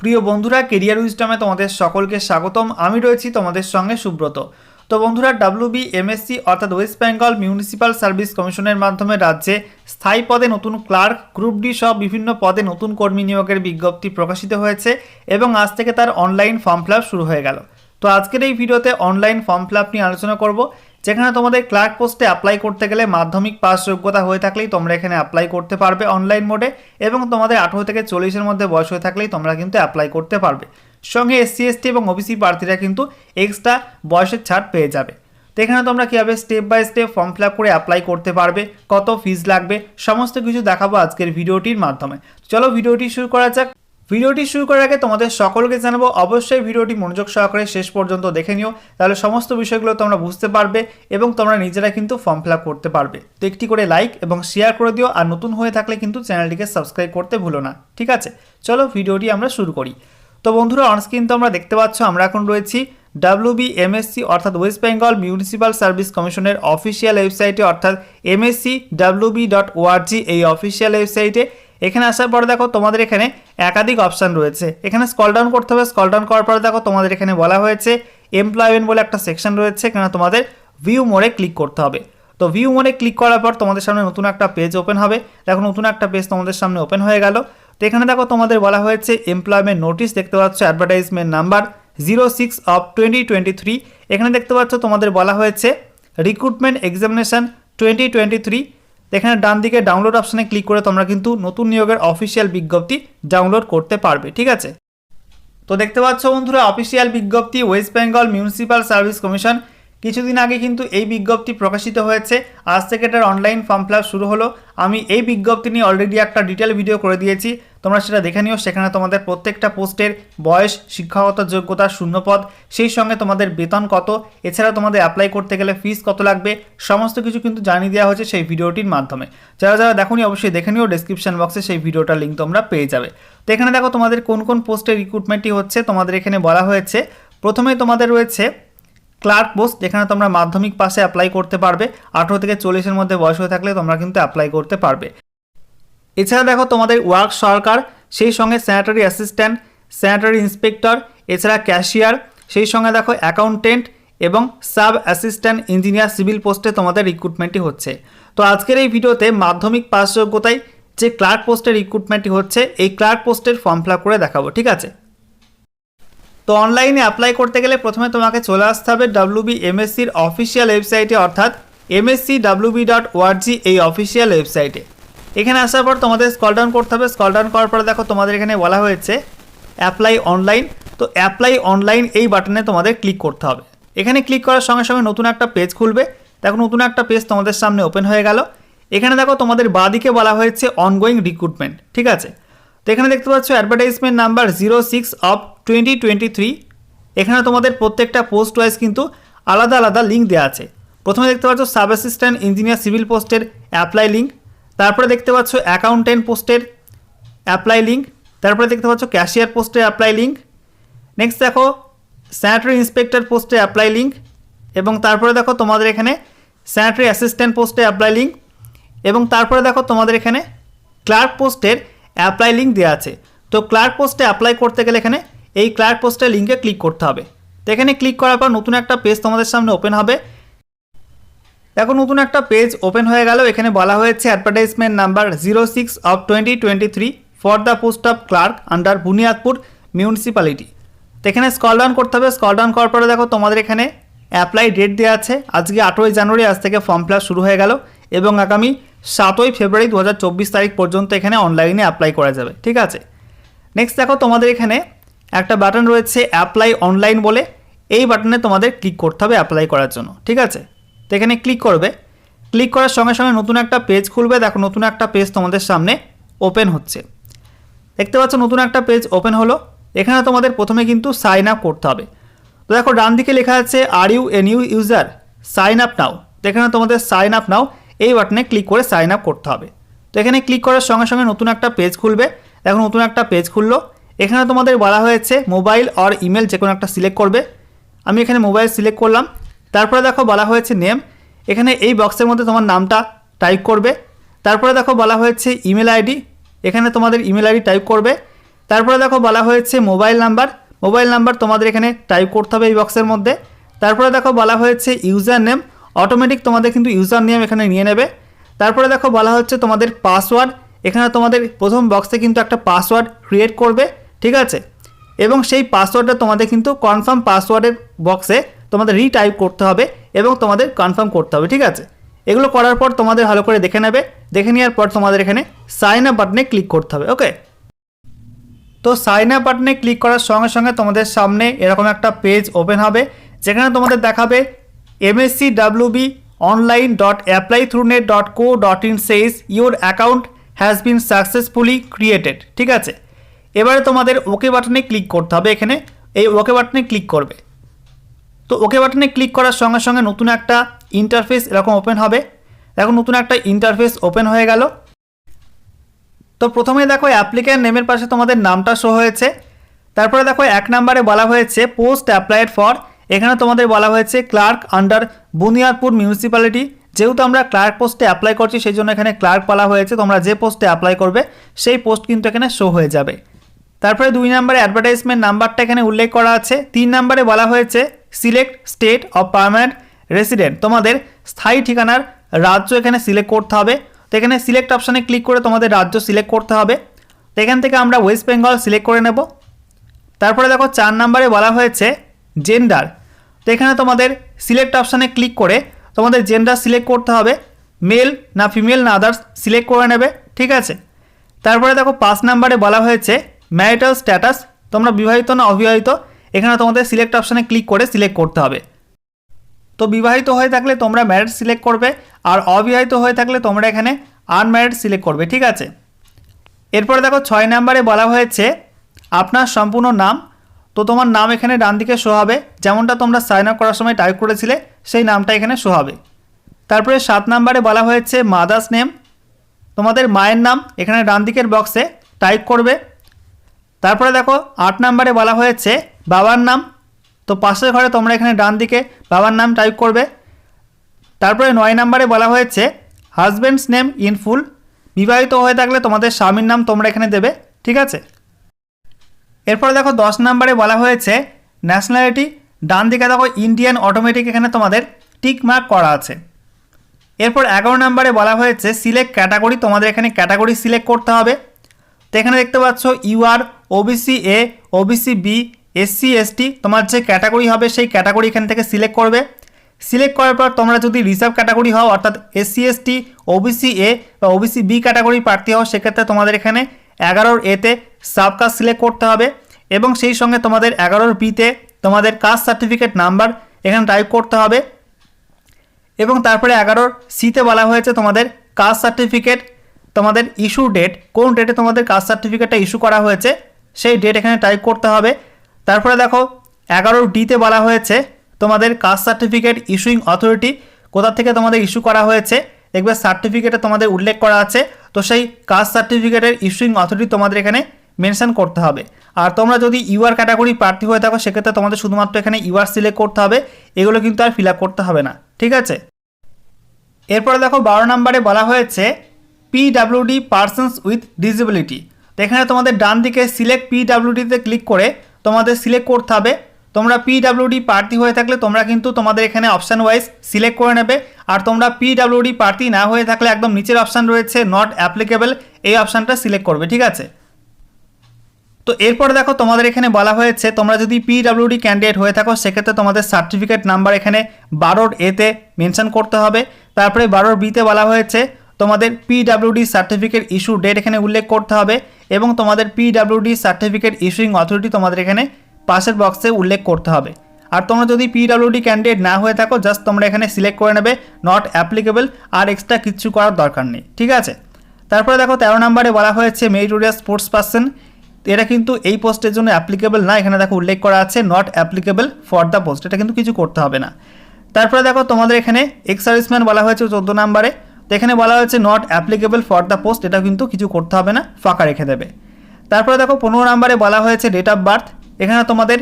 প্রিয় বন্ধুরা কেরিয়ার উইজডমে তোমাদের সকলকে স্বাগতম। আমি রয়েছি তোমাদের সঙ্গে সুব্রত। তো বন্ধুরা ডাব্লিউবি এমএসসি অর্থাৎ ওয়েস্ট বেঙ্গল মিউনিসিপ্যাল সার্ভিস কমিশনের মাধ্যমে রাজ্যে স্থায়ী পদে নতুন ক্লার্ক গ্রুপ ডি সহ বিভিন্ন পদে নতুন কর্মী নিয়োগের বিজ্ঞপ্তি প্রকাশিত হয়েছে এবং আজ থেকে তার অনলাইন ফর্ম ফিল শুরু হয়ে গেল। তো আজকের এই ভিডিওতে অনলাইন ফর্ম ফিল নিয়ে আলোচনা করব। যেখানে তোমাদের ক্লার্ক পোস্টে অ্যাপ্লাই করতে গেলে মাধ্যমিক পাস যোগ্যতা হয়ে থাকলেই তোমরা এখানে অ্যাপ্লাই করতে পারবে অনলাইন মোডে এবং তোমাদের আঠেরো থেকে চল্লিশের মধ্যে বয়স হয়ে থাকলেই তোমরা কিন্তু অ্যাপ্লাই করতে পারবে। সঙ্গে এসসি এসটি এবং ওবিসি প্রার্থীরা কিন্তু এক্সট্রা বয়সের ছাড় পেয়ে যাবে। তো এখানে তোমরা কীভাবে step by step form fill করে অ্যাপ্লাই করতে পারবে, কত ফিজ লাগবে, সমস্ত কিছু দেখাবো আজকের ভিডিওটির মাধ্যমে। চলো ভিডিওটি শুরু করা যাক। ভিডিওটি শুরু করার আগে তোমাদের সকলকে জানাব, অবশ্যই ভিডিওটি মনোযোগ সহকারে শেষ পর্যন্ত দেখে নিও। তাহলে সমস্ত বিষয়গুলো তোমরা বুঝতে পারবে এবং তোমরা নিজেরা কিন্তু ফর্ম ফিল করতে পারবে। তো একটি করে লাইক এবং শেয়ার করে দিও আর নতুন হয়ে থাকলে কিন্তু চ্যানেলটিকে সাবস্ক্রাইব করতে ভুলো না। ঠিক আছে? চলো ভিডিওটি আমরা শুরু করি। তো বন্ধুরা অনস্ক্রিন তো আমরা দেখতে পাচ্ছ, আমরা এখন রয়েছি ডাব্লিউবি এমএসসি অর্থাৎ ওয়েস্ট বেঙ্গল মিউনিসিপ্যাল সার্ভিস কমিশনের অফিসিয়াল ওয়েবসাইটে অর্থাৎ এমএসসি ডাব্লিউবি ডট ওআরজি এই অফিসিয়াল ওয়েবসাইটে এখানে আসার পর দেখো তোমাদের এখানে একাধিক অপশান রয়েছে। এখানে স্কল ডাউন করতে হবে। স্কল ডাউন করার পর দেখো তোমাদের এখানে বলা হয়েছে এমপ্লয়মেন্ট বলে একটা সেকশন রয়েছে। এখানে তোমাদের ভিউ মোড়ে ক্লিক করতে হবে। তো ভিউ মোড়ে ক্লিক করার পর তোমাদের সামনে নতুন একটা পেজ ওপেন হবে। দেখো নতুন একটা পেজ তোমাদের সামনে ওপেন হয়ে গেল। তো এখানে দেখো তোমাদের বলা হয়েছে এমপ্লয়মেন্ট নোটিশ দেখতে পাচ্ছ advertisement number zero six of twenty twenty three এখানে দেখতে পাচ্ছ তোমাদের বলা হয়েছে recruitment examination twenty twenty three এখানে ডান দিকে ডাউনলোড অপশানে ক্লিক করে তোমরা কিন্তু নতুন নিয়োগের অফিসিয়াল বিজ্ঞপ্তি ডাউনলোড করতে পারবে, ঠিক আছে? তো দেখতে পাচ্ছ বন্ধুরা অফিসিয়াল বিজ্ঞপ্তি West Bengal municipal service commission কিছুদিন আগে কিন্তু এই বিজ্ঞপ্তি প্রকাশিত হয়েছে। আজ থেকে এটার অনলাইন ফর্ম ফিল শুরু হলো। আমি এই বিজ্ঞপ্তি নিয়ে অলরেডি একটা ডিটেল ভিডিও করে দিয়েছি। তোমরা সেটা দেখে নিও। সেখানে তোমাদের প্রত্যেকটা পোস্টের বয়স, শিক্ষাগত যোগ্যতা, শূন্যপদ, সেই সঙ্গে তোমাদের বেতন কত, এছাড়া তোমাদের অ্যাপ্লাই করতে গেলে ফিস কত লাগবে, সমস্ত কিছু কিন্তু জানিয়ে দেওয়া হয়েছে সেই ভিডিওটির মাধ্যমে। যারা যারা দেখোনি, অবশ্যই দেখে নিও। ডিসক্রিপশন বক্সে সেই ভিডিওটার লিঙ্ক তোমরা পেয়ে যাবে। তো এখানে দেখো তোমাদের কোন কোন পোস্টের রিক্রুটমেন্টটি হচ্ছে। তোমাদের এখানে বলা হয়েছে। প্রথমে তোমাদের রয়েছে ক্লার্ক পোস্ট, যেখানে তোমরা মাধ্যমিক পাশে অ্যাপ্লাই করতে পারবে। আঠেরো থেকে চল্লিশের মধ্যে বয়স হয়ে থাকলে তোমরা কিন্তু অ্যাপ্লাই করতে পারবে। এছাড়া দেখো তোমাদের ওয়ার্ক সরকার, সেই সঙ্গে স্যানিটারি অ্যাসিস্ট্যান্ট স্যানিটারি ইন্সপেক্টর এছাড়া ক্যাশিয়ার সেই সঙ্গে দেখো অ্যাকাউন্টেন্ট এবং সাব অ্যাসিস্ট্যান্ট ইঞ্জিনিয়ার সিভিল পোস্টে তোমাদের রিক্রুটমেন্টটি হচ্ছে। তো আজকের এই ভিডিওতে মাধ্যমিক পাস যোগ্যতায় যে ক্লার্ক পোস্টের রিক্রুটমেন্টটি হচ্ছে, এই ক্লার্ক পোস্টের ফর্ম ফিল করে দেখাবো, ঠিক আছে? তো অনলাইনে অ্যাপ্লাই করতে গেলে প্রথমে তোমাকে চলে আসতে হবে ডাব্লিউবি এমএসসির অফিসিয়াল ওয়েবসাইটে অর্থাৎ এমএসসি ডাব্লিউবি ডট ওআরজি এই অফিসিয়াল ওয়েবসাইটে এখানে আসার পর তোমাদের স্কল ডাউন করতে হবে। স্কল ডাউন করার পরে দেখো তোমাদের এখানে বলা হয়েছে অ্যাপ্লাই অনলাইন তো অ্যাপ্লাই অনলাইন এই বাটনে তোমাদের ক্লিক করতে হবে। এখানে ক্লিক করার সঙ্গে সঙ্গে নতুন একটা পেজ খুলবে। দেখো নতুন একটা পেজ তোমাদের সামনে ওপেন হয়ে গেল। এখানে দেখো তোমাদের বাদিকে বলা হয়েছে অনগোয়িং রিক্রুটমেন্ট ঠিক আছে? তো এখানে দেখতে পাচ্ছ advertisement number zero six of twenty twenty three এখানে তোমাদের প্রত্যেকটা পোস্ট ওয়াইজ কিন্তু আলাদা আলাদা লিঙ্ক দেওয়া আছে। প্রথমে দেখতে পাচ্ছ সাব অ্যাসিস্ট্যান্ট ইঞ্জিনিয়ার সিভিল পোস্টের অ্যাপ্লাই লিঙ্ক তারপরে দেখতে পাচ্ছ অ্যাকাউন্টেন্ট পোস্টের অ্যাপ্লাই লিঙ্ক তারপরে দেখতে পাচ্ছ ক্যাশিয়ার পোস্টের অ্যাপ্লাই লিঙ্ক নেক্সট দেখো স্যানিটারি ইন্সপেক্টর পোস্টে অ্যাপ্লাই লিঙ্ক এবং তারপরে দেখো তোমাদের এখানে স্যানিটারি অ্যাসিস্ট্যান্ট পোস্টে অ্যাপ্লাই লিঙ্ক এবং তারপরে দেখো তোমাদের এখানে ক্লার্ক পোস্টের অ্যাপ্লাই লিঙ্ক দেওয়া আছে। তো ক্লার্ক পোস্টে অ্যাপ্লাই করতে গেলে এখানে এই ক্লার্ক পোস্টের লিঙ্কে ক্লিক করতে হবে। তো এখানে ক্লিক করার পর নতুন একটা পেজ তোমাদের সামনে ওপেন হবে। এখন নতুন একটা পেজ ওপেন হয়ে গেল। এখানে বলা হয়েছে advertisement number zero six of twenty twenty three for the post of clerk under Buniadpur municipality তো এখানে স্কল ডাউন করতে হবে। স্কল ডাউন করার পরে দেখো, তোমাদের এখানে অ্যাপ্লাই ডেট দেওয়া আছে। আজকে আঠেরোই জানুয়ারি, আজ থেকে ফর্ম ফিল শুরু হয়ে গেল এবং আগামী সাতই ফেব্রুয়ারি দু হাজার চব্বিশ তারিখ পর্যন্ত এখানে অনলাইনে অ্যাপ্লাই করা যাবে। ঠিক আছে? নেক্সট দেখো, তোমাদের এখানে একটা বাটন রয়েছে অ্যাপ্লাই অনলাইন বলে। এই বাটনে তোমাদের ক্লিক করতে হবে অ্যাপ্লাই করার জন্য, ঠিক আছে? তো এখানে ক্লিক করবে। ক্লিক করার সঙ্গে সঙ্গে নতুন একটা পেজ খুলবে। দেখো, নতুন একটা পেজ তোমাদের সামনে ওপেন হচ্ছে। দেখতে পাচ্ছ, নতুন একটা পেজ ওপেন হলো। এখানে তোমাদের প্রথমে কিন্তু সাইন আপ করতে হবে। তো দেখো, ডান দিকে লেখা আছে are you a new user sign up now এখানে তোমাদের সাইন আপ নাও এই বাটনে ক্লিক করে সাইন আপ করতে হবে। তো এখানে ক্লিক করার সঙ্গে সঙ্গে নতুন একটা পেজ খুলবে। দেখো, নতুন একটা পেজ খুললো। এখানে তোমাদের বলা হয়েছে মোবাইল আর ইমেল যে কোনো একটা সিলেক্ট করবে। আমি এখানে মোবাইল সিলেক্ট করলাম। তারপরে দেখো বলা হয়েছে নেম। এখানে এই বক্সের মধ্যে তোমার নামটা টাইপ করবে। তারপরে দেখো বলা হয়েছে ইমেল আইডি। এখানে তোমাদের ইমেল আইডি টাইপ করবে। তারপরে দেখো বলা হয়েছে মোবাইল নাম্বার। মোবাইল নাম্বার তোমাদের এখানে টাইপ করতে হবে এই বক্সের মধ্যে। তারপরে দেখো বলা হয়েছে ইউজার নেম। অটোমেটিক তোমাদের কিন্তু ইউজার নেম এখানে নিয়ে নেবে। তারপরে দেখো বলা হচ্ছে তোমাদের পাসওয়ার্ড। এখানে তোমাদের প্রথম বক্সে কিন্তু একটা পাসওয়ার্ড ক্রিয়েট করবে। ঠিক আছে? এবং সেই পাসওয়ার্ডটা তোমাদের কিন্তু কনফার্ম পাসওয়ার্ডের বক্সে তোমাদের রিটাইপ করতে হবে এবং তোমাদের কনফার্ম করতে হবে, ঠিক আছে? এগুলো করার পর তোমাদের ভালো করে দেখে নেবে। দেখে নেওয়ার পর তোমাদের এখানে সাইন আপ বাটনে ক্লিক করতে হবে ওকে তো সাইন আপ বাটনে ক্লিক করার সঙ্গে সঙ্গে তোমাদের সামনে এরকম একটা পেজ ওপেন হবে, যেখানে তোমাদের দেখাবে MSC WB online dot apply through net dot co dot in says your account has been successfully created ঠিক আছে? এবারে তোমাদের ওকে বাটনে ক্লিক করতে হবে এখানে। এই ওকে বাটনে ক্লিক করবে। তো ওকে বাটনে ক্লিক করার সঙ্গে সঙ্গে নতুন একটা ইন্টারফেস এরকম ওপেন হবে। এখন নতুন একটা ইন্টারফেস ওপেন হয়ে গেল। তো প্রথমে দেখো অ্যাপ্লিক্যান্ট নেমের পাশে তোমাদের নামটা শো হয়েছে। তারপরে দেখো এক নম্বরে বলা হয়েছে পোস্ট অ্যাপ্লাইড ফর এখানে তোমাদের বলা হয়েছে ক্লার্ক আন্ডার বুনিয়াদপুর মিউনিসিপ্যালিটি যেহেতু আমরা ক্লার্ক পোস্টে অ্যাপ্লাই করছি, সেই জন্য এখানে ক্লার্ক বলা হয়েছে। তোমরা যে পোস্টে অ্যাপ্লাই করবে, সেই পোস্ট কিন্তু এখানে শো হয়ে যাবে। তারপরে দুই নম্বরে অ্যাডভার্টাইজমেন্ট নাম্বারটা এখানে উল্লেখ করা আছে। তিন নম্বরে বলা হয়েছে select state of permanent resident তোমাদের স্থায়ী ঠিকানার রাজ্য এখানে সিলেক্ট করতে হবে। তো এখানে সিলেক্ট অপশানে ক্লিক করে তোমাদের রাজ্য সিলেক্ট করতে হবে। তো এখান থেকে আমরা ওয়েস্ট বেঙ্গল সিলেক্ট করে নেব। তারপরে দেখো চার নম্বরে বলা হয়েছে জেন্ডার তো এখানে তোমাদের সিলেক্ট অপশানে ক্লিক করে তোমাদের জেন্ডার সিলেক্ট করতে হবে। মেল না ফিমেল না আদার্স সিলেক্ট করে নেবে, ঠিক আছে? তারপরে দেখো পাঁচ নাম্বারে বলা হয়েছে ম্যারিটাল স্ট্যাটাস তোমরা বিবাহিত না অবিবাহিত, এখানে তোমাদের সিলেক্ট অপশানে ক্লিক করে সিলেক্ট করতে হবে। তো বিবাহিত হয়ে থাকলে তোমরা ম্যারিড সিলেক্ট করবে, আর অবিবাহিত হয়ে থাকলে তোমরা এখানে আনম্যারিড সিলেক্ট করবে, ঠিক আছে? এরপরে দেখো ছয় নাম্বারে বলা হয়েছে, আপনার সম্পূর্ণ নাম, তো তোমার নাম এখানে ডান দিকে শো হবে, যেমনটা তোমরা সাইন আপ করার সময় টাইপ করেছিলে, সেই নামটা এখানে শো হবে। তারপরে সাত নাম্বারে বলা হয়েছে মাদার্স নেম তোমাদের মায়ের নাম এখানে ডান দিকের বক্সে টাইপ করবে তারপরে দেখো, আট নাম্বারে বলা হয়েছে, বাবার নাম। তো পাশের ঘরে তোমরা এখানে ডান দিকে বাবার নাম টাইপ করবে। তারপরে নয় নাম্বারে বলা হয়েছে হাজব্যান্ডস নেম ইন ফুল বিবাহিত হয়ে থাকলে তোমাদের স্বামীর নাম তোমরা এখানে দেবে, ঠিক আছে? এরপরে দেখো, দশ নাম্বারে বলা হয়েছে ন্যাশনালিটি ডান দিকে দেখো ইন্ডিয়ান অটোমেটিক এখানে তোমাদের টিক মার্ক করা আছে। এরপর এগারো নাম্বারে বলা হয়েছে সিলেক্ট ক্যাটাগরি তোমাদের এখানে ক্যাটাগরি সিলেক্ট করতে হবে। তো এখানে দেখতে পাচ্ছ UR OBC A OBC B SC ST তোমার যে ক্যাটাগরি হবে সেই ক্যাটাগরি এখান থেকে সিলেক্ট করবে। সিলেক্ট করার পর তোমরা যদি রিজার্ভ ক্যাটাগরি হও, অর্থাৎ এসসি এসটি ওবিসি এ বা ওবিসি বি ক্যাটাগরি প্রার্থী হও, সেক্ষেত্রে তোমাদের এখানে এগারোর এতে সাবকাস্ট সিলেক্ট করতে হবে এবং সেই সঙ্গে তোমাদের এগারোর বিতে তোমাদের কাস্ট সার্টিফিকেট নাম্বার এখানে টাইপ করতে হবে এবং তারপরে এগারোর সিতে বলা হয়েছে তোমাদের কাস্ট সার্টিফিকেট তোমাদের ইস্যু ডেট কোন ডেটে তোমাদের কাস্ট সার্টিফিকেটটা ইস্যু করা হয়েছে। সেই ডেট এখানে টাইপ করতে হবে। তারপরে দেখো এগারো ডিতে বলা হয়েছে তোমাদের কাস্ট সার্টিফিকেট ইস্যুইং অথরিটি কোথা থেকে তোমাদের ইস্যু করা হয়েছে। দেখবে সার্টিফিকেটে তোমাদের উল্লেখ করা আছে। তো সেই কাস্ট সার্টিফিকেটের ইস্যুইং অথরিটি তোমাদের এখানে মেনশন করতে হবে। আর তোমরা যদি ইউআর ক্যাটাগরি প্রার্থী হয়ে থাকো, সেক্ষেত্রে তোমাদের শুধুমাত্র এখানে ইউআর সিলেক্ট করতে হবে। এগুলো কিন্তু আর ফিল করতে হবে না। ঠিক আছে? এরপরে দেখো, বারো নম্বরে বলা হয়েছে পিডাব্লিউডি পার্সনস উইথ ডিসেবিলিটি এখানে তোমাদের ডান দিকে সিলেক্ট পিডাব্লিউডিতে ক্লিক করে তোমাদের সিলেক্ট করতে হবে। তোমরা পিডাব্লিউডি প্রার্থী হয়ে থাকলে তোমরা কিন্তু তোমাদের এখানে অপশান ওয়াইজ সিলেক্ট করে নেবে। আর তোমরা পিডাব্লিউডি প্রার্থী না হয়ে থাকলে একদম নিচের অপশান রয়েছে নট অ্যাপ্লিকেবল এই অপশানটা সিলেক্ট করবে, ঠিক আছে? তো এরপরে দেখো তোমাদের এখানে বলা হয়েছে, তোমরা যদি পিডাব্লিউডি ক্যান্ডিডেট হয়ে থাকো, সেক্ষেত্রে তোমাদের সার্টিফিকেট নাম্বার এখানে বারোর এতে মেনশন করতে হবে। তারপরে বারোর বিতে বলা হয়েছে তোমাদের পিডাব্লিউডি সার্টিফিকেট ইস্যু ডেট এখানে উল্লেখ করতে হবে এবং তোমাদের পিডাব্লিউডি সার্টিফিকেট ইস্যুইং অথরিটি তোমাদের এখানে পাশের বক্সে উল্লেখ করতে হবে। আর তোমরা যদি পিডাব্লিউডি ক্যান্ডিডেট না হয়ে থাকো জাস্ট তোমরা এখানে সিলেক্ট করে নেবে নট অ্যাপ্লিকেবল আর এক্সট্রা কিচ্ছু করার দরকার নেই, ঠিক আছে? তারপরে দেখো, তেরো নম্বরে বলা হয়েছে মেরিটোরিয়াস স্পোর্টস পার্সন এটা কিন্তু এই পোস্টের জন্য অ্যাপ্লিকেবল না, এখানে দেখো উল্লেখ করা আছে not applicable for the post এটা কিন্তু কিছু করতে হবে না। তারপরে দেখো, তোমাদের এখানে এক্স সার্ভিসম্যান বলা হয়েছে চোদ্দ নম্বরে তো এখানে বলা হয়েছে not applicable for the post এটা কিন্তু কিছু করতে হবে না, ফাঁকা রেখে দেবে। তারপরে দেখো পনেরো নম্বরে বলা হয়েছে ডেট অফ বার্থ এখানে তোমাদের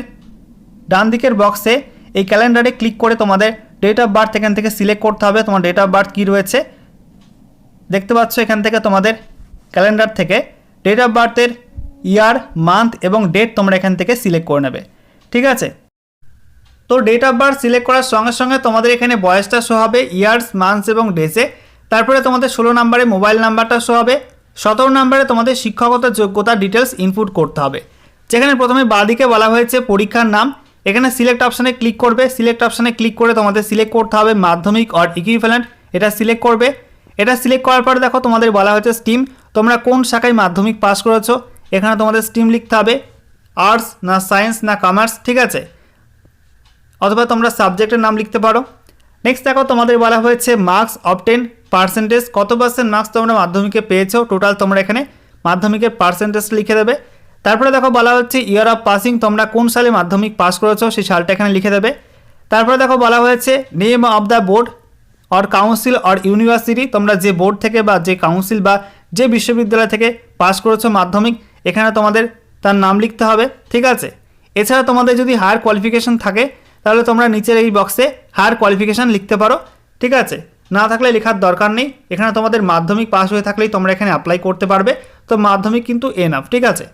ডান দিকের বক্সে এই ক্যালেন্ডারে ক্লিক করে তোমাদের ডেট অফ বার্থ এখান থেকে সিলেক্ট করতে হবে, তোমার ডেট অফ বার্থ কী রয়েছে। দেখতে পাচ্ছ এখান থেকে তোমাদের ক্যালেন্ডার থেকে ডেট অফ বার্থের ইয়ার মান্থ এবং ডেট তোমরা এখান থেকে সিলেক্ট করে নেবে। ঠিক আছে? তো ডেট অফ বার্থ সিলেক্ট করার সঙ্গে সঙ্গে তোমাদের এখানে বয়সটা শো হবে ইয়ার্স মান্থস এবং ডেসে তারপরে তোমাদের ষোলো নাম্বারে মোবাইল নাম্বারটা শো হবে। সতেরো নাম্বারে তোমাদের শিক্ষাগত যোগ্যতা ডিটেলস ইনপুট করতে হবে। যেখানে প্রথমে বাঁদিকে বলা হয়েছে পরীক্ষার নাম। এখানে সিলেক্ট অপশানে ক্লিক করবে। সিলেক্ট অপশানে ক্লিক করে তোমাদের সিলেক্ট করতে হবে মাধ্যমিক অর ইকুইভ্যালেন্ট এটা সিলেক্ট করবে। এটা সিলেক্ট করার পর দেখো তোমাদের বলা হয়েছে স্টিম তোমরা কোন শাখায় মাধ্যমিক পাস করেছ? এখানে তোমাদের স্ট্রিম লিখতে হবে। আর্টস না সায়েন্স না কমার্স ঠিক আছে? অথবা তোমরা সাবজেক্টের নাম লিখতে পারো। নেক্সট দেখো তোমাদের বলা হয়েছে মার্কস অবটেন পার্সেন্টেজ কত পার্সেন্ট মার্কস তোমরা মাধ্যমিকে পেয়েছ? টোটাল তোমরা এখানে মাধ্যমিকের পার্সেন্টেজ লিখে দেবে। তারপরে দেখো বলা হচ্ছে ইয়ার অফ পাসিং তোমরা কোন সালে মাধ্যমিক পাস করেছ? সেই সালটা এখানে লিখে দেবে। তারপরে দেখো বলা হয়েছে name of the board or council or university তোমরা যে বোর্ড থেকে বা যে কাউন্সিল বা যে বিশ্ববিদ্যালয় থেকে পাস করেছ মাধ্যমিক, এখানে তোমাদের তার নাম লিখতে হবে, ঠিক আছে? এছাড়া তোমাদের যদি হায়ার কোয়ালিফিকেশন থাকে, তাহলে তোমরা নিচের এই বক্সে হায়ার কোয়ালিফিকেশান লিখতে পারো, ঠিক আছে? না থাকলে লেখার দরকার নেই। এখানে তোমাদের মাধ্যমিক পাস হয়ে থাকলেই তোমরা এখানে অ্যাপ্লাই করতে পারবে। তো মাধ্যমিক কিন্তু এনাফ ঠিক আছে?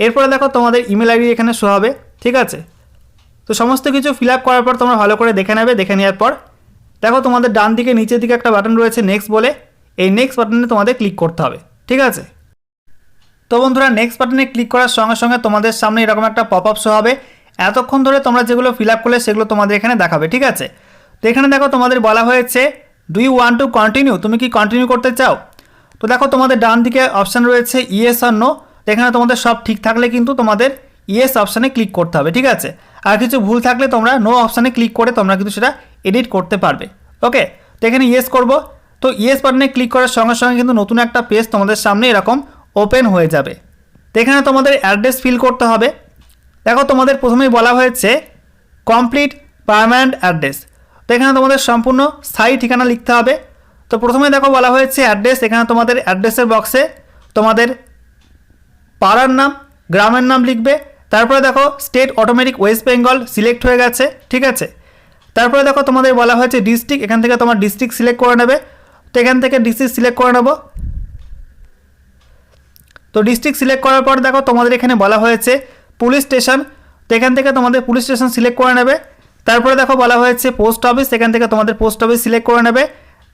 এরপরে দেখো তোমাদের ইমেল আইডি এখানে শো হবে, ঠিক আছে? তো সমস্ত কিছু ফিল আপ করার পর তোমরা ভালো করে দেখে নেবে, দেখে নেওয়ার পর। দেখো তোমাদের ডান দিকে, নিচের দিকে একটা বাটন রয়েছে নেক্সট বলে। এই নেক্সট বাটনে তোমাদের ক্লিক করতে হবে, ঠিক আছে? তো বন্ধুরা নেক্সট বাটনে ক্লিক করার সঙ্গে সঙ্গে তোমাদের সামনে এরকম একটা পপ আপ শো হবে। এতক্ষণ ধরে তোমরা যেগুলো ফিল আপ করলে সেগুলো তোমাদের এখানে দেখাবে, ঠিক আছে? তো এখানে দেখো তোমাদের বলা হয়েছে do you want to continue তুমি কি কন্টিনিউ করতে চাও? তো দেখো, তোমাদের ডান দিকে অপশান রয়েছে ইয়েস আর নো এখানে তোমাদের সব ঠিক থাকলে কিন্তু তোমাদের ইয়েস অপশানে ক্লিক করতে হবে, ঠিক আছে? আর কিছু ভুল থাকলে তোমরা নো অপশানে ক্লিক করে তোমরা কিন্তু সেটা এডিট করতে পারবে। ওকে তো এখানে ইয়েস করব। তো ইয়েস বাটনে ক্লিক করার সঙ্গে সঙ্গে কিন্তু নতুন একটা পেজ তোমাদের সামনে এরকম ওপেন হয়ে যাবে। তো এখানে তোমাদের অ্যাড্রেস ফিল করতে হবে। দেখো, তোমাদের প্রথমেই বলা হয়েছে কমপ্লিট পারমানেন্ট অ্যাড্রেস এখানে তোমাদের সম্পূর্ণ স্থায়ী ঠিকানা লিখতে হবে। তো প্রথমে দেখো বলা হয়েছে অ্যাড্রেস। এখানে তোমাদের অ্যাড্রেসের বক্সে তোমাদের পাড়ার নাম, গ্রামের নাম লিখবে। তারপরে দেখো, state automatic West Bengal select হয়ে গেছে, ঠিক আছে? তারপরে দেখো, তোমাদের বলা হয়েছে ডিস্ট্রিক্ট। এখান থেকে তোমার ডিস্ট্রিক্ট সিলেক্ট করে নেবে। তো এখান থেকে ডিস্ট্রিক্ট সিলেক্ট করে নেব। তো ডিস্ট্রিক্ট সিলেক্ট করার পর দেখো, তোমাদের এখানে বলা হয়েছে পুলিশ স্টেশন। তো এখান থেকে তোমাদের পুলিশ স্টেশন সিলেক্ট করে নেবে। তারপরে দেখো বলা হয়েছে পোস্ট অফিস এখান থেকে তোমাদের পোস্ট অফিস সিলেক্ট করে নেবে।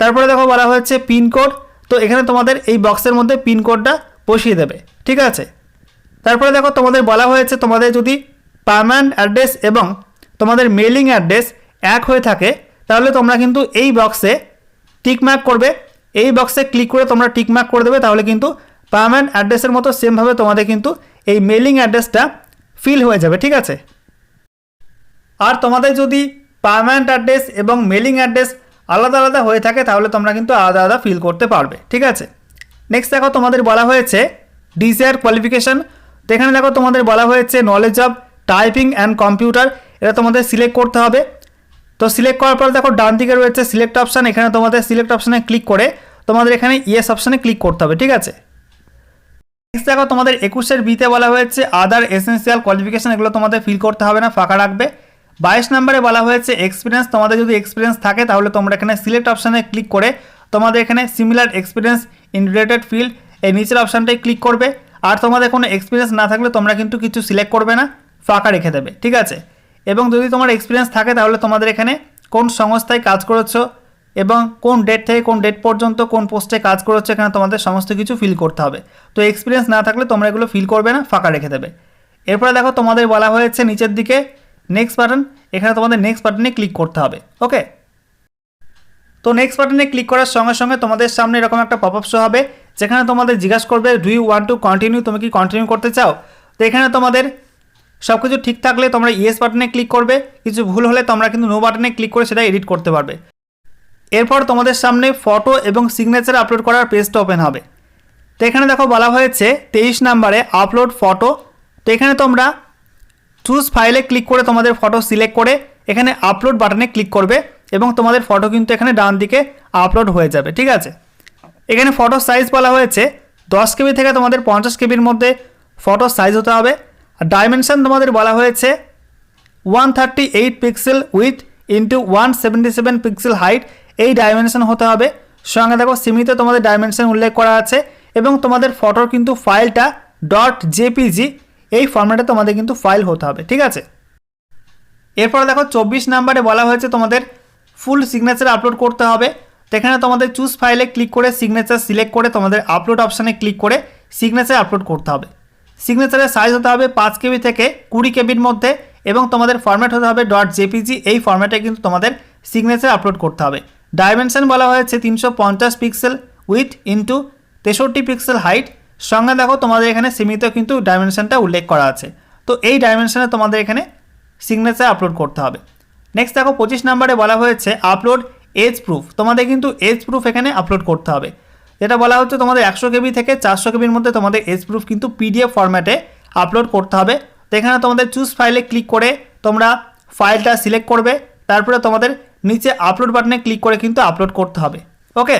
তারপরে দেখো বলা হয়েছে পিনকোড তো এখানে তোমাদের এই বক্সের মধ্যে পিনকোডটা বসিয়ে দেবে, ঠিক আছে? তারপরে দেখো তোমাদের বলা হয়েছে তোমাদের যদি পারমানেন্ট অ্যাড্রেস এবং তোমাদের মেলিং অ্যাড্রেস এক হয়ে থাকে, তাহলে তোমরা কিন্তু এই বক্সে টিক মার্ক করবে। এই বক্সে ক্লিক করে তোমরা টিক মার্ক করে দেবে, তাহলে কিন্তু পারমানেন্ট অ্যাড্রেসের মতো সেমভাবে তোমাদের কিন্তু এই মেলিং অ্যাড্রেসটা ফিল হয়ে যাবে, ঠিক আছে? আর তোমাদের যদি পারমানেন্ট অ্যাড্রেস এবং মেলিং অ্যাড্রেস আলাদা আলাদা হয়ে থাকে, তাহলে তোমরা কিন্তু আলাদা আলাদা ফিল করতে পারবে, ঠিক আছে? নেক্সট দেখো, তোমাদের বলা হয়েছে ডিজায়ার কোয়ালিফিকেশান তো এখানে দেখো, তোমাদের বলা হয়েছে knowledge of typing and computer এটা তোমাদের সিলেক্ট করতে হবে। তো সিলেক্ট করার পর দেখো, ডান দিকে রয়েছে সিলেক্ট অপশান এখানে তোমাদের সিলেক্ট অপশানে ক্লিক করে তোমাদের এখানে ইয়েস অপশানে ক্লিক করতে হবে, ঠিক আছে? নেক্সট দেখো, তোমাদের একুশের বিতে বলা হয়েছে আদার এসেন্সিয়াল কোয়ালিফিকেশান এগুলো তোমাদের ফিল করতে হবে না, ফাঁকা রাখবে। বাইশ নম্বরে বলা হয়েছে এক্সপিরিয়েন্স তোমাদের যদি এক্সপিরিয়েন্স থাকে, তাহলে তোমরা এখানে সিলেক্ট অপশানে ক্লিক করে তোমাদের এখানে similar experience in related field এই নিচের অপশানটাই ক্লিক করবে। আর তোমাদের কোনো এক্সপিরিয়েন্স না থাকলে তোমরা কিন্তু কিছু সিলেক্ট করবে না, ফাঁকা রেখে দেবে, ঠিক আছে? এবং যদি তোমার এক্সপিরিয়েন্স থাকে, তাহলে তোমাদের এখানে কোন সংস্থায় কাজ করেছ এবং কোন ডেট থেকে কোন ডেট পর্যন্ত কোন পোস্টে কাজ করেছ, এখানে তোমাদের সমস্ত কিছু ফিল করতে হবে। তো এক্সপিরিয়েন্স না থাকলে তোমরা এগুলো ফিল করবে না, ফাঁকা রেখে দেবে। এরপরে দেখো, তোমাদের বলা হয়েছে, নিচের দিকে নেক্সট বাটন এখানে তোমাদের নেক্সট বাটনে ক্লিক করতে হবে ওকে তো নেক্সট বাটনে ক্লিক করার সঙ্গে সঙ্গে তোমাদের সামনে এরকম একটা পপ আপ শো হবে, যেখানে তোমাদের জিজ্ঞাসা করবে do you want to continue তুমি কি কন্টিনিউ করতে চাও? তো এখানে তোমাদের সব কিছু ঠিক থাকলে তোমরা ইয়েস বাটনে ক্লিক করবে, কিছু ভুল হলে তোমরা কিন্তু নো বাটনে ক্লিক করে সেটা এডিট করতে পারবে। এরপর তোমাদের সামনে ফটো এবং সিগনেচার আপলোড করার পেজটা ওপেন হবে। তো এখানে দেখো বলা হয়েছে, তেইশ নাম্বারে আপলোড ফটো তো এখানে তোমরা চুজ ফাইলে ক্লিক করে তোমাদের ফটো সিলেক্ট করে এখানে আপলোড বাটনে ক্লিক করবে এবং তোমাদের ফটো কিন্তু এখানে ডান দিকে আপলোড হয়ে যাবে, ঠিক আছে? এখানে ফটো সাইজ বলা হয়েছে, দশ কেবি থেকে তোমাদের পঞ্চাশ কেবির মধ্যে ফটো সাইজ হতে হবে। আর ডাইমেনশন তোমাদের বলা হয়েছে one thirty eight pixel with into one seventy seven pixel height এই ডাইমেনশান হতে হবে। সঙ্গে দেখো, সিমিতে তোমাদের ডাইমেনশান উল্লেখ করা আছে এবং তোমাদের ফটোর কিন্তু ফাইলটা ডট জেপিজি এই ফর্ম্যাটে তোমাদের কিন্তু ফাইল হতে হবে, ঠিক আছে? এরপরে দেখো চব্বিশ নাম্বারে বলা হয়েছে তোমাদের ফুল সিগনেচার আপলোড করতে হবে। সেখানে তোমাদের চুজ ফাইলে ক্লিক করে সিগনেচার সিলেক্ট করে তোমাদের আপলোড অপশানে ক্লিক করে সিগনেচার আপলোড করতে হবে। সিগনেচারের সাইজ হতে হবে পাঁচ কেবি থেকে কুড়ি কেবির মধ্যে এবং তোমাদের ফর্ম্যাট হতে হবে ডট জেপিজি এই ফর্ম্যাটে কিন্তু তোমাদের সিগনেচার আপলোড করতে হবে। ডাইমেনশন বলা হয়েছে তিনশো পঞ্চাশ পিক্সেল উইথ ইন্টু তেষট্টি পিক্সেল হাইট সঙ্গে দেখো তোমাদের এখানে সীমিত কিন্তু ডাইমেনশানটা উল্লেখ করা আছে। তো এই ডাইমেনশানে তোমাদের এখানে সিগনেচার আপলোড করতে হবে। নেক্সট দেখো পঁচিশ নাম্বারে বলা হয়েছে আপলোড এজ প্রুফ তোমাদের কিন্তু এজ প্রুফ এখানে আপলোড করতে হবে। যেটা বলা হচ্ছে তোমাদের একশো কেবি থেকে চারশো কেবির মধ্যে তোমাদের এজ প্রুফ কিন্তু পিডিএফ ফরম্যাটে আপলোড করতে হবে। তো এখানে তোমাদের চুজ ফাইলে ক্লিক করে তোমরা ফাইলটা সিলেক্ট করবে। তারপরে তোমাদের নিচে আপলোড বাটনে ক্লিক করে কিন্তু আপলোড করতে হবে। ওকে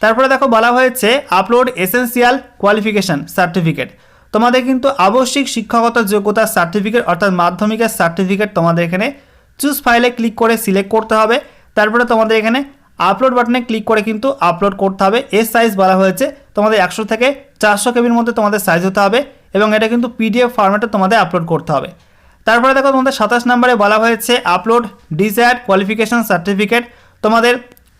তারপরে দেখো বলা হয়েছে আপলোড এসেন্সিয়াল কোয়ালিফিকেশান সার্টিফিকেট তোমাদের কিন্তু আবশ্যিক শিক্ষাগত যোগ্যতার সার্টিফিকেট অর্থাৎ মাধ্যমিকের সার্টিফিকেট তোমাদের এখানে চুজ ফাইলে ক্লিক করে সিলেক্ট করতে হবে। তারপরে তোমাদের এখানে আপলোড বাটনে ক্লিক করে কিন্তু আপলোড করতে হবে। এর সাইজ বলা হয়েছে, তোমাদের একশো থেকে চারশো কেবির মধ্যে তোমাদের সাইজ হতে হবে এবং এটা কিন্তু পিডিএফ ফরম্যাটে তোমাদের আপলোড করতে হবে। তারপরে দেখো তোমাদের সাতাশ নম্বরে বলা হয়েছে আপলোড ডিজায়ার্ড কোয়ালিফিকেশান সার্টিফিকেট তোমাদের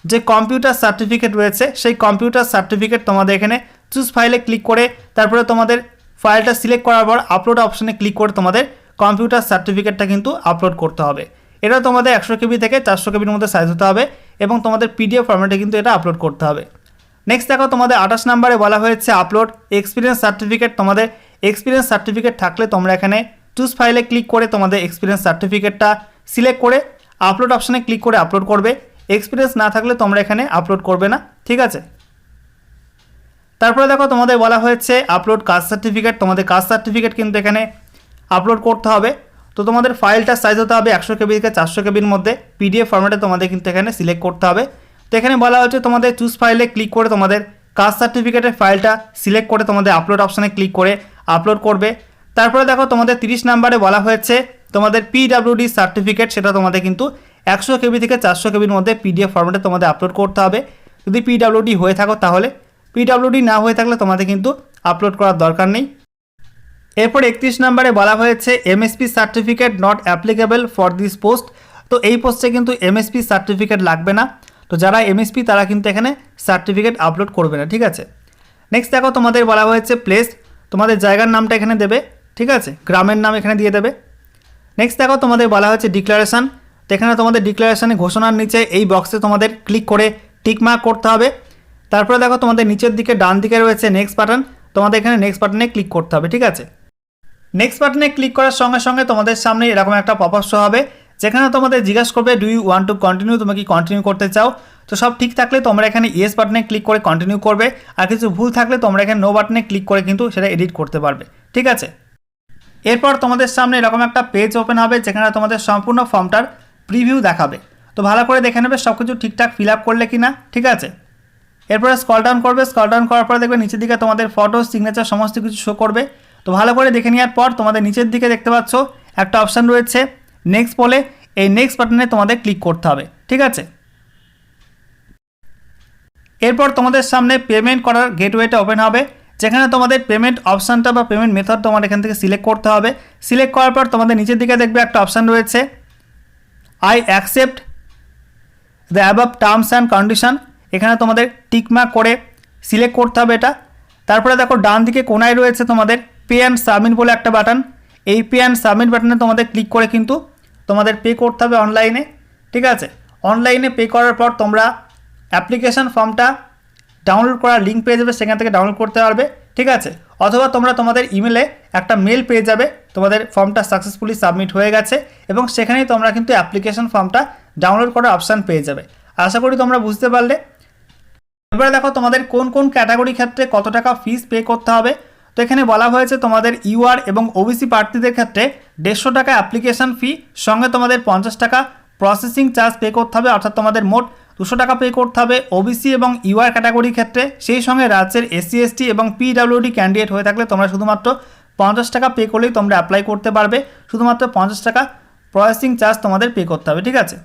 যে কম্পিউটার সার্টিফিকেট রয়েছে, সেই কম্পিউটার সার্টিফিকেট তোমাদের এখানে চুজ ফাইলে ক্লিক করে, তারপরে তোমাদের ফাইলটা সিলেক্ট করার পর আপলোড অপশানে ক্লিক করে তোমাদের কম্পিউটার সার্টিফিকেটটা কিন্তু আপলোড করতে হবে। এটা তোমাদের একশো কেবি থেকে চারশো কেবির মধ্যে সাইজ হতে হবে এবং তোমাদের পিডিএফ ফর্ম্যাটে কিন্তু এটা আপলোড করতে হবে। নেক্সট দেখো, তোমাদের আঠাশ নাম্বারে বলা হয়েছে আপলোড এক্সপিরিয়েন্স সার্টিফিকেট তোমাদের এক্সপিরিয়েন্স সার্টিফিকেট থাকলে তোমরা এখানে চুজ ফাইলে ক্লিক করে তোমাদের এক্সপিরিয়েন্স সার্টিফিকেটটা সিলেক্ট করে আপলোড অপশানে ক্লিক করে আপলোড করবে। এক্সপিরিয়েন্স না থাকলে তোমরা এখানে আপলোড করবে না, ঠিক আছে? তারপরে দেখো তোমাদের বলা হয়েছে আপলোড কাস্ট সার্টিফিকেট তোমাদের কাস্ট সার্টিফিকেট কিন্তু এখানে আপলোড করতে হবে। তো তোমাদের ফাইলটার সাইজ হতে হবে একশো কেবি থেকে চারশো কেবির মধ্যে পিডিএফ ফর্ম্যাটে তোমাদের কিন্তু এখানে সিলেক্ট করতে হবে। তো এখানে বলা হচ্ছে তোমাদের চুজ ফাইলে ক্লিক করে তোমাদের কাস্ট সার্টিফিকেটের ফাইলটা সিলেক্ট করে তোমাদের আপলোড অপশানে ক্লিক করে আপলোড করবে। তারপরে দেখো তোমাদের তিরিশ নাম্বারে বলা হয়েছে তোমাদের পিডাব্লিউডি সার্টিফিকেট সেটা তোমাদের কিন্তু একশো কেবি থেকে চারশো কেবির মধ্যে পিডিএফ ফর্ম্যাটে তোমাদের আপলোড করতে হবে। যদি পিডাব্লিউডি হয়ে থাকো তাহলে পিডাব্লিউডি না হয়ে থাকলে তোমাদের কিন্তু আপলোড করার দরকার নেই। এরপর একত্রিশ নম্বরে বলা হয়েছে MSP certificate not applicable for this post তো এই পোস্টে কিন্তু এমএসপি সার্টিফিকেট লাগবে না। তো যারা এমএসপি তারা কিন্তু এখানে সার্টিফিকেট আপলোড করবে না, ঠিক আছে? নেক্সট দেখো, তোমাদের বলা হয়েছে প্লেস তোমাদের জায়গার নামটা এখানে দেবে, ঠিক আছে? গ্রামের নাম এখানে দিয়ে দেবে। নেক্সট দেখো, তোমাদের বলা হয়েছে ডিক্লারেশান তো এখানে তোমাদের ডিক্লারেশানে ঘোষণার নিচে এই বক্সে তোমাদের ক্লিক করে টিক মার্ক করতে হবে। তারপরে দেখো তোমাদের নিচের দিকে ডান দিকে রয়েছে নেক্সট বাটন তোমাদের এখানে নেক্সট বাটনে ক্লিক করতে হবে, ঠিক আছে? নেক্সট বাটনে ক্লিক করার সঙ্গে সঙ্গে তোমাদের সামনে এরকম একটা পপ আপ শো হবে, যেখানে তোমাদের জিজ্ঞাসা করবে do you want to continue তুমি কি কন্টিনিউ করতে চাও? তো সব ঠিক থাকলে তোমরা এখানে ইয়েস বাটনে ক্লিক করে কন্টিনিউ করবে, আর কিছু ভুল থাকলে তোমরা এখানে নো বাটনে ক্লিক করে কিন্তু সেটা এডিট করতে পারবে, ঠিক আছে? এরপর তোমাদের সামনে এরকম একটা পেজ ওপেন হবে, যেখানে তোমাদের সম্পূর্ণ ফর্মটার প্রিভিউ দেখাবে। তো ভালো করে দেখে নেবে সব কিছু ঠিকঠাক ফিল আপ করলে কি না ঠিক আছে? এরপরে স্কল ডাউন করবে স্কল ডাউন করার পরে দেখবে নিচের দিকে তোমাদের ফটো সিগনেচার সমস্ত কিছু শো করবে। তো ভালো করে দেখে নেওয়ার পর তোমাদের নিচের দিকে দেখতে পাচ্ছ, একটা অপশান রয়েছে নেক্সট বলে এই নেক্সট বাটনে তোমাদের ক্লিক করতে হবে, ঠিক আছে? এরপর তোমাদের সামনে পেমেন্ট করার গেটওয়েটা ওপেন হবে, যেখানে তোমাদের পেমেন্ট অপশানটা বা পেমেন্ট মেথড তোমার এখান থেকে সিলেক্ট করতে হবে। সিলেক্ট করার পর তোমাদের নিচের দিকে দেখবে একটা অপশান রয়েছে I accept the above terms and condition এখানে তোমাদের টিকমার্ক করে সিলেক্ট করতে হবে এটা। তারপরে দেখো, ডান দিকে কোনায় রয়েছে তোমাদের পে অ্যান্ড সাবমিট বলে একটা বাটন এই পে অ্যান্ড সাবমিট বাটনে তোমাদের ক্লিক করে কিন্তু তোমাদের পে করতে হবে অনলাইনে ঠিক আছে? অনলাইনে পে করার পর তোমরা অ্যাপ্লিকেশান ফর্মটা ডাউনলোড করার লিঙ্ক পেয়ে যাবে, সেখান থেকে ডাউনলোড করতে পারবে। ঠিক আছে? অথবা তোমরা তোমাদের ইমেলে একটা মেল পেয়ে যাবে, তোমাদের ফর্মটা সাকসেসফুলি সাবমিট হয়ে গেছে এবং সেখানেই তোমরা কিন্তু অ্যাপ্লিকেশন ফর্মটা ডাউনলোড করার অপশান পেয়ে যাবে। আশা করি তোমরা বুঝতে পারলে। এবারে দেখো তোমাদের কোন কোন ক্যাটাগরি ক্ষেত্রে কত টাকা ফিস পে করতে হবে। তো এখানে বলা হয়েছে তোমাদের ইউআর এবং ওবিসি প্রার্থীদের ক্ষেত্রে দেড়শো টাকা অ্যাপ্লিকেশন ফি সঙ্গে তোমাদের পঞ্চাশ টাকা প্রসেসিং চার্জ পে করতে হবে, অর্থাৎ তোমাদের মোট দুশো টাকা পে করতে হবে। ওবিসি এবং ইউআর ক্যাটাগরির ক্ষেত্রে সেই সঙ্গে রাজ্যের এসসি এসটি এবং পিডাব্লিউডি ক্যান্ডিডেট হয়ে থাকলে তোমরা শুধুমাত্র পঞ্চাশ টাকা পে করলেই তোমরা অ্যাপ্লাই করতে পারবে। শুধুমাত্র পঞ্চাশ টাকা প্রসেসিং চার্জ তোমাদের পে করতে হবে, ঠিক আছে?